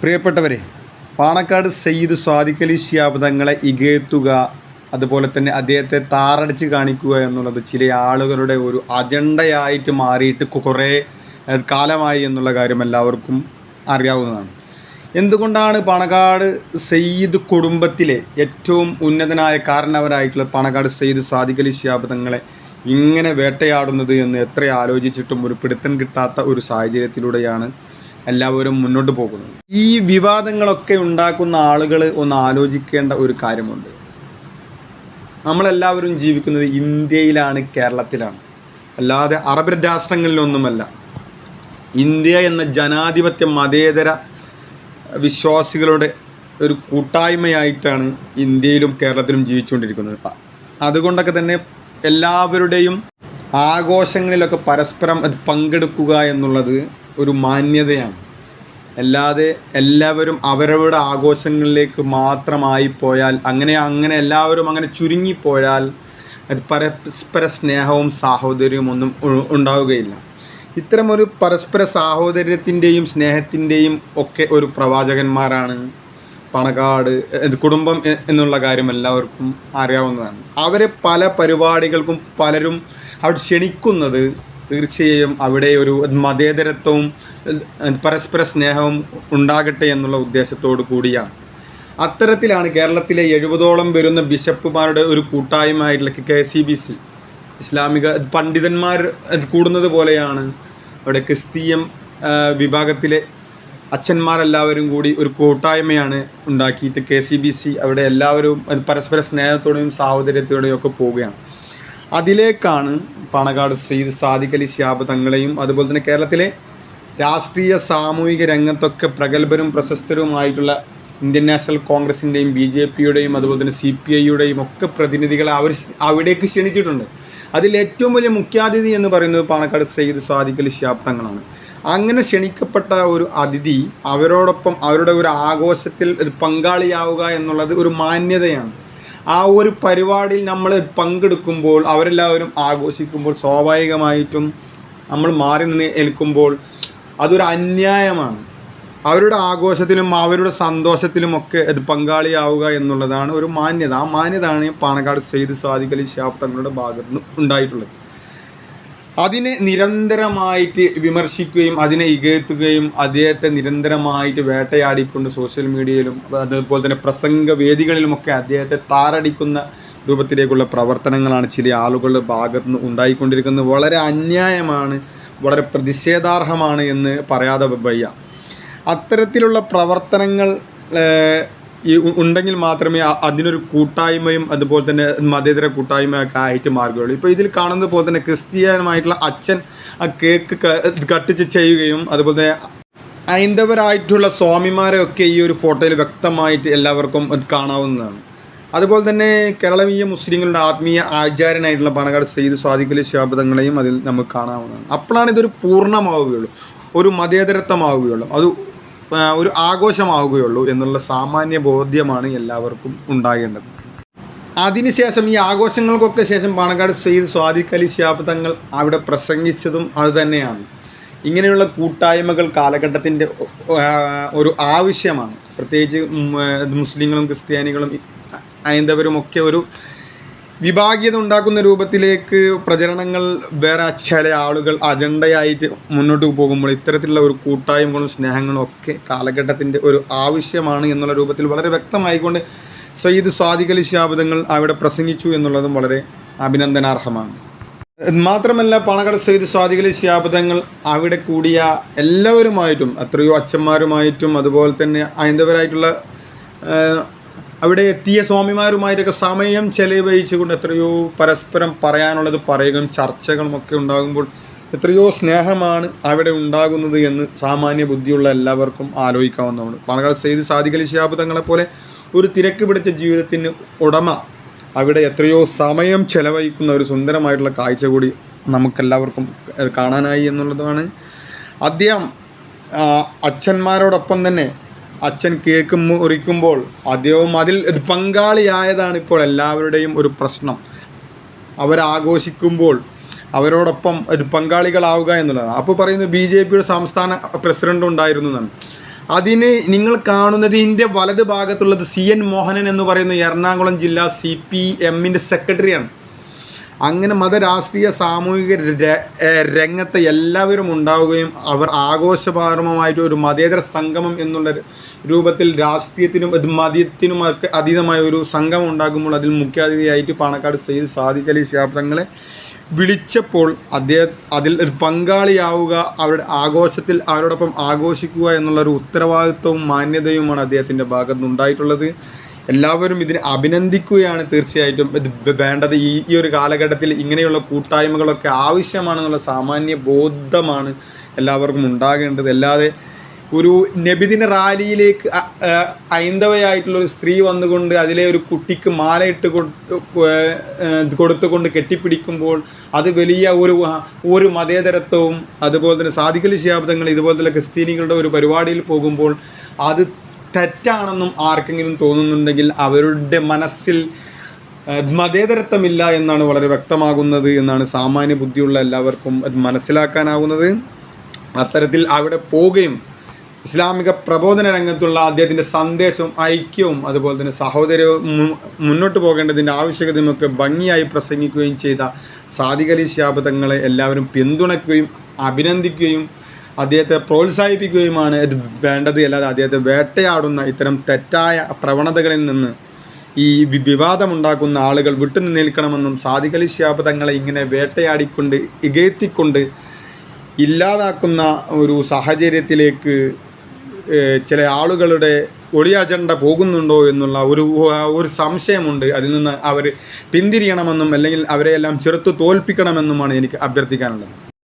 പ്രിയപ്പെട്ടവരെ പാണക്കാട് സയ്യിദ് സ്വാദിഖ് അലി തങ്ങളെ ഇകഴ്ത്തുക അതുപോലെ തന്നെ അദ്ദേഹത്തെ താറടിച്ച് കാണിക്കുക എന്നുള്ളത് ചില ആളുകളുടെ ഒരു അജണ്ടയായിട്ട് മാറിയിട്ട് കുറേ കാലമായി എന്നുള്ള കാര്യം എല്ലാവർക്കും അറിയാവുന്നതാണ്. എന്തുകൊണ്ടാണ് പാണക്കാട് സയ്യിദ് കുടുംബത്തിലെ ഏറ്റവും ഉന്നതനായ കാരണവരായിട്ടുള്ള പാണക്കാട് സയ്യിദ് സാദിഖ് അലി തങ്ങളെ ഇങ്ങനെ വേട്ടയാടുന്നത് എന്ന് എത്ര ആലോചിച്ചിട്ടും ഒരു പിടുത്തം കിട്ടാത്ത ഒരു സാഹചര്യത്തിലൂടെയാണ് എല്ലാവരും മുന്നോട്ട് പോകുന്നത് ഈ വിവാദങ്ങളൊക്കെ ഉണ്ടാക്കുന്ന ആളുകൾ ഒന്ന് ആലോചിക്കേണ്ട ഒരു കാര്യമുണ്ട്. നമ്മളെല്ലാവരും ജീവിക്കുന്നത് ഇന്ത്യയിലാണ് കേരളത്തിലാണ്. അല്ലാതെ അറബ് രാഷ്ട്രങ്ങളിലൊന്നുമല്ല. ഇന്ത്യ എന്ന ജനാധിപത്യ മതേതര വിശ്വാസികളുടെ ഒരു കൂട്ടായ്മയായിട്ടാണ് ഇന്ത്യയിലും കേരളത്തിലും ജീവിച്ചുകൊണ്ടിരിക്കുന്നത്. അതുകൊണ്ടൊക്കെ തന്നെ എല്ലാവരുടെയും ആഘോഷങ്ങളിലൊക്കെ പരസ്പരം അത് പങ്കെടുക്കുക എന്നുള്ളത് ഒരു മാന്യതയാണ്. അല്ലാതെ എല്ലാവരും അവരവരുടെ ആഘോഷങ്ങളിലേക്ക് മാത്രമായി പോയാൽ അങ്ങനെ അങ്ങനെ എല്ലാവരും അങ്ങനെ ചുരുങ്ങിപ്പോയാൽ അത് പരസ്പര സ്നേഹവും സാഹോദര്യവും ഒന്നും ഉണ്ടാവുകയില്ല. ഇത്തരമൊരു പരസ്പര സാഹോദര്യത്തിന്റെയും സ്നേഹത്തിന്റെയും ഒക്കെ ഒരു പ്രവാചകന്മാരാണ് പണക്കാട് കുടുംബം എന്നുള്ള കാര്യം എല്ലാവർക്കും അറിയാവുന്നതാണ്. അവരെ പല പരിപാടികൾക്കും പലരും അവിടെ ക്ഷണിക്കുന്നത് തീർച്ചയായും അവിടെ ഒരു മതേതരത്വവും പരസ്പര സ്നേഹവും ഉണ്ടാകട്ടെ എന്നുള്ള ഉദ്ദേശത്തോടു കൂടിയാണ്. അത്തരത്തിലാണ് കേരളത്തിലെ എഴുപതോളം വരുന്ന ബിഷപ്പുമാരുടെ ഒരു കൂട്ടായ്മയായിട്ടുള്ള കെ സി ബി സി ഇസ്ലാമിക പണ്ഡിതന്മാർ കൂടുന്നത് പോലെയാണ് അവിടെ ക്രിസ്തീയം വിഭാഗത്തിലെ അച്ഛന്മാരെല്ലാവരും കൂടി ഒരു കൂട്ടായ്മയാണ് ഉണ്ടാക്കിയിട്ട് കെ സി ബി സി അവിടെ എല്ലാവരും പരസ്പര സ്നേഹത്തോടെയും സാഹോദര്യത്തോടെയും ഒക്കെ പോവുകയാണ്. അതിലേക്കാണ് പാണക്കാട് സെയ്ദ് സാദിഖ് അലി ശിഹാബ് തങ്ങളെയും അതുപോലെ തന്നെ കേരളത്തിലെ രാഷ്ട്രീയ സാമൂഹിക രംഗത്തൊക്കെ പ്രഗത്ഭരും പ്രശസ്തരുമായിട്ടുള്ള ഇന്ത്യൻ നാഷണൽ കോൺഗ്രസിന്റെയും ബി ജെ പിയുടെയും അതുപോലെ തന്നെ സി പി ഐയുടെയും ഒക്കെ പ്രതിനിധികളെ അവർ അവിടേക്ക് ക്ഷണിച്ചിട്ടുണ്ട്. അതിൽ ഏറ്റവും വലിയ മുഖ്യാതിഥി എന്ന് പറയുന്നത് പാണക്കാട് സെയ്ദ് സാദിഖ് അലി ശിഹാബ് തങ്ങളാണ്. അങ്ങനെ ക്ഷണിക്കപ്പെട്ട ഒരു അതിഥി അവരോടൊപ്പം അവരുടെ ഒരു ആഘോഷത്തിൽ പങ്കാളിയാവുക എന്നുള്ളത് ഒരു മാന്യതയാണ്. ആ ഒരു പരിപാടിയിൽ നമ്മൾ പങ്കെടുക്കുമ്പോൾ അവരെല്ലാവരും ആഘോഷിക്കുമ്പോൾ സ്വാഭാവികമായിട്ടും നമ്മൾ മാറി നിന്ന് ഏൽക്കുമ്പോൾ അതൊരു അന്യായമാണ്. അവരുടെ ആഘോഷത്തിലും അവരുടെ സന്തോഷത്തിലും ഒക്കെ ഇത് പങ്കാളിയാവുക എന്നുള്ളതാണ് ഒരു മാന്യത. ആ മാന്യതയാണ് പാണക്കാട് സെയ്ദ് സാദിഖലി ഷാബ് തങ്ങളുടെ ഉണ്ടായിട്ടുള്ളത്. അതിനെ നിരന്തരമായിട്ട് വിമർശിക്കുകയും അതിനെ ഇകഴ്ത്തുകയും അദ്ദേഹത്തെ നിരന്തരമായിട്ട് വേട്ടയാടിക്കൊണ്ട് സോഷ്യൽ മീഡിയയിലും അതുപോലെ തന്നെ പ്രസംഗ വേദികളിലുമൊക്കെ അദ്ദേഹത്തെ താറടിക്കുന്ന രൂപത്തിലേക്കുള്ള പ്രവർത്തനങ്ങളാണ് ചില ആളുകളുടെ ഭാഗത്ത് നിന്ന് ഉണ്ടായിക്കൊണ്ടിരിക്കുന്നത്. വളരെ അന്യായമാണ് വളരെ പ്രതിഷേധാർഹമാണ് എന്ന് പറയാതെ വയ്യ. അത്തരത്തിലുള്ള പ്രവർത്തനങ്ങൾ ഈ ഉണ്ടെങ്കിൽ മാത്രമേ അതിനൊരു കൂട്ടായ്മയും അതുപോലെ തന്നെ മതേതര കൂട്ടായ്മയൊക്കെ ആയിട്ട് മാറുകയുള്ളൂ. ഇപ്പോൾ ഇതിൽ കാണുന്നത് പോലെ തന്നെ ക്രിസ്ത്യാനമായിട്ടുള്ള അച്ഛൻ ആ കേക്ക് കട്ടിച്ച് ചെയ്യുകയും അതുപോലെ തന്നെ ഹൈന്ദവരായിട്ടുള്ള സ്വാമിമാരെയൊക്കെ ഈ ഒരു ഫോട്ടോയിൽ വ്യക്തമായിട്ട് എല്ലാവർക്കും കാണാവുന്നതാണ്. അതുപോലെ തന്നെ കേരളീയ മുസ്ലിങ്ങളുടെ ആത്മീയ ആചാര്യനായിട്ടുള്ള പണക്കാട് സെയ്ദ് സ്വാദിഖ് അലി ശാബ്ദങ്ങളെയും അതിൽ നമുക്ക് കാണാവുന്നതാണ്. അപ്പോഴാണ് ഇതൊരു പൂർണമാവുകയുള്ളൂ. ഒരു മതേതരത്വമാവുകയുള്ളൂ. അത് ഒരു ആഘോഷമാവുകയുള്ളൂ എന്നുള്ള സാമാന്യ ബോധ്യമാണ് എല്ലാവർക്കും ഉണ്ടാകേണ്ടത്. അതിനുശേഷം ഈ ആഘോഷങ്ങൾക്കൊക്കെ ശേഷം പാണക്കാട് സെയ്ദ് സ്വാദിഖ് അലി ശിഹാബ് അവിടെ പ്രസംഗിച്ചതും അതുതന്നെയാണ് ഇങ്ങനെയുള്ള കൂട്ടായ്മകൾ കാലഘട്ടത്തിന്റെ ഒരു ആവശ്യമാണ്. പ്രത്യേകിച്ച് മുസ്ലിങ്ങളും ക്രിസ്ത്യാനികളും ഹൈന്ദവരും ഒക്കെ ഒരു വിഭാഗീയത ഉണ്ടാക്കുന്ന രൂപത്തിലേക്ക് പ്രചരണങ്ങൾ വേറെ ചില ആളുകൾ അജണ്ടയായിട്ട് മുന്നോട്ട് പോകുമ്പോൾ ഇത്തരത്തിലുള്ള ഒരു കൂട്ടായ്മകളും സ്നേഹങ്ങളും ഒക്കെ കാലഘട്ടത്തിന്റെ ഒരു ആവശ്യമാണ് എന്നുള്ള രൂപത്തിൽ വളരെ വ്യക്തമായിക്കൊണ്ട് സയ്യിദ് സ്വാദിഖലി ശാബ്ദങ്ങൾ അവിടെ പ്രസംഗിച്ചു എന്നുള്ളതും വളരെ അഭിനന്ദനാർഹമാണ്. മാത്രമല്ല പണകട സയ്യിദ് സ്വാദിഖലി ശാബ്ദങ്ങൾ അവിടെ കൂടിയ എല്ലാവരുമായിട്ടും എത്രയോ അച്ഛന്മാരുമായിട്ടും അതുപോലെ തന്നെ ഹൈന്ദവരായിട്ടുള്ള അവിടെ എത്തിയ സ്വാമിമാരുമായിട്ടൊക്കെ സമയം ചെലവഴിച്ചുകൊണ്ട് എത്രയോ പരസ്പരം പറയാനുള്ളത് പറയുകയും ചർച്ചകളും ഒക്കെ ഉണ്ടാകുമ്പോൾ എത്രയോ സ്നേഹമാണ് അവിടെ ഉണ്ടാകുന്നത് എന്ന് സാമാന്യ ബുദ്ധിയുള്ള എല്ലാവർക്കും ആലോചിക്കാവുന്നതാണ്. പാണക്കാട് സെയ്ത് സാധികലി ശിഹാബ് തങ്ങളെ പോലെ ഒരു തിരക്ക് പിടിച്ച ജീവിതത്തിന് ഉടമ അവിടെ എത്രയോ സമയം ചെലവഴിക്കുന്ന ഒരു സുന്ദരമായിട്ടുള്ള കാഴ്ച കൂടി നമുക്കെല്ലാവർക്കും കാണാനായി എന്നുള്ളതാണ്. അദ്ദേഹം അച്ഛന്മാരോടൊപ്പം തന്നെ അച്ഛൻ കേക്ക് മുറിക്കുമ്പോൾ അദ്ദേഹവും അതിൽ പങ്കാളിയായതാണ് ഇപ്പോൾ എല്ലാവരുടെയും ഒരു പ്രശ്നം. അവരാഘോഷിക്കുമ്പോൾ അവരോടൊപ്പം ഒരു പങ്കാളികളാവുക എന്നുള്ളതാണ്. അപ്പോൾ പറയുന്നത് ബി ജെ പിയുടെ സംസ്ഥാന പ്രസിഡന്റ് ഉണ്ടായിരുന്നു എന്നാണ്. അതിന് നിങ്ങൾ കാണുന്നത് ഇന്ത്യ വലത് ഭാഗത്തുള്ളത് സി എൻ മോഹനൻ എന്ന് പറയുന്ന എറണാകുളം ജില്ലാ സി പി എമ്മിന്റെ സെക്രട്ടറിയാണ്. അങ്ങനെ മതരാഷ്ട്രീയ സാമൂഹിക രംഗത്തെ എല്ലാവരും ഉണ്ടാവുകയും അവർ ആഘോഷപാർമമായിട്ട് ഒരു മതേതര സംഗമം എന്നുള്ള രൂപത്തിൽ രാഷ്ട്രീയത്തിനും മതത്തിനും അതീതമായ ഒരു സംഗമം ഉണ്ടാകുമ്പോൾ അതിൽ മുഖ്യാതിഥിയായിട്ട് പാണക്കാട് സെയ്ദ് സാദിഖ് അലി ശാബ്ദങ്ങളെ വിളിച്ചപ്പോൾ അദ്ദേഹം അതിൽ പങ്കാളിയാവുക അവരുടെ ആഘോഷത്തിൽ അവരോടൊപ്പം ആഘോഷിക്കുക എന്നുള്ളൊരു ഉത്തരവാദിത്വവും മാന്യതയുമാണ് അദ്ദേഹത്തിന്റെ ഭാഗത്ത് നിന്നുണ്ടായിട്ടുള്ളത് എല്ലാവരും ഇതിനെ അഭിനന്ദിക്കുകയാണ് തീർച്ചയായിട്ടും. ഇത് വേണ്ടത് ഈ ഈ ഒരു കാലഘട്ടത്തിൽ ഇങ്ങനെയുള്ള കൂട്ടായ്മകളൊക്കെ ആവശ്യമാണെന്നുള്ള സാമാന്യ ബോധമാണ് എല്ലാവർക്കും ഉണ്ടാകേണ്ടത്. അല്ലാതെ ഒരു നബിദിന റാലിയിലേക്ക് ഐന്ദവയായിട്ടുള്ള ഒരു സ്ത്രീ വന്നുകൊണ്ട് അതിലെ ഒരു കുട്ടിക്ക് മാലയിട്ട് കൊടുത്തുകൊണ്ട് കെട്ടിപ്പിടിക്കുമ്പോൾ അത് വലിയ ഒരു ഒരു മതേതരത്വവും അതുപോലെ തന്നെ സാധിക്കൽ ശാബ്ദങ്ങൾ ഇതുപോലത്തെ ക്രിസ്ത്യാനികളുടെ ഒരു പരിപാടിയിൽ പോകുമ്പോൾ അത് തെറ്റാണെന്നും ആർക്കെങ്കിലും തോന്നുന്നുണ്ടെങ്കിൽ അവരുടെ മനസ്സിൽ മതേതരത്വമില്ല എന്നാണ് വളരെ വ്യക്തമാകുന്നത് എന്നാണ് സാമാന്യ ബുദ്ധിയുള്ള എല്ലാവർക്കും അത് മനസ്സിലാക്കാനാകുന്നത് അത്തരത്തിൽ അവിടെ പോവുകയും ഇസ്ലാമിക പ്രബോധന രംഗത്തുള്ള അദ്ദേഹത്തിന്റെ സന്ദേശവും ഐക്യവും അതുപോലെ തന്നെ സഹോദര്യവും മുന്നോട്ട് പോകേണ്ടതിന്റെ ആവശ്യകതയുമൊക്കെ ഭംഗിയായി പ്രസംഗിക്കുകയും ചെയ്ത സാദിഖ് ശിഹാബ് എല്ലാവരും പിന്തുണയ്ക്കുകയും അഭിനന്ദിക്കുകയും അദ്ദേഹത്തെ പ്രോത്സാഹിപ്പിക്കുകയുമാണ് ഇത് വേണ്ടത് അല്ലാതെ അദ്ദേഹത്തെ വേട്ടയാടുന്ന ഇത്തരം തെറ്റായ പ്രവണതകളിൽ നിന്ന് ഈ വിവാദമുണ്ടാക്കുന്ന ആളുകൾ വിട്ടുനിന്ന് നിൽക്കണമെന്നും സാധികലി തങ്ങളെ ഇങ്ങനെ വേട്ടയാടിക്കൊണ്ട് ഇകയത്തിക്കൊണ്ട് ഇല്ലാതാക്കുന്ന ഒരു സാഹചര്യത്തിലേക്ക് ചില ആളുകളുടെ ഒളി അജണ്ട പോകുന്നുണ്ടോ എന്നുള്ള ഒരു ഒരു സംശയമുണ്ട്. അതിൽ നിന്ന് അവർ പിന്തിരിയണമെന്നും അല്ലെങ്കിൽ അവരെയെല്ലാം ചെറുത്ത് തോൽപ്പിക്കണമെന്നുമാണ് എനിക്ക് അഭ്യർത്ഥിക്കാനുള്ളത്.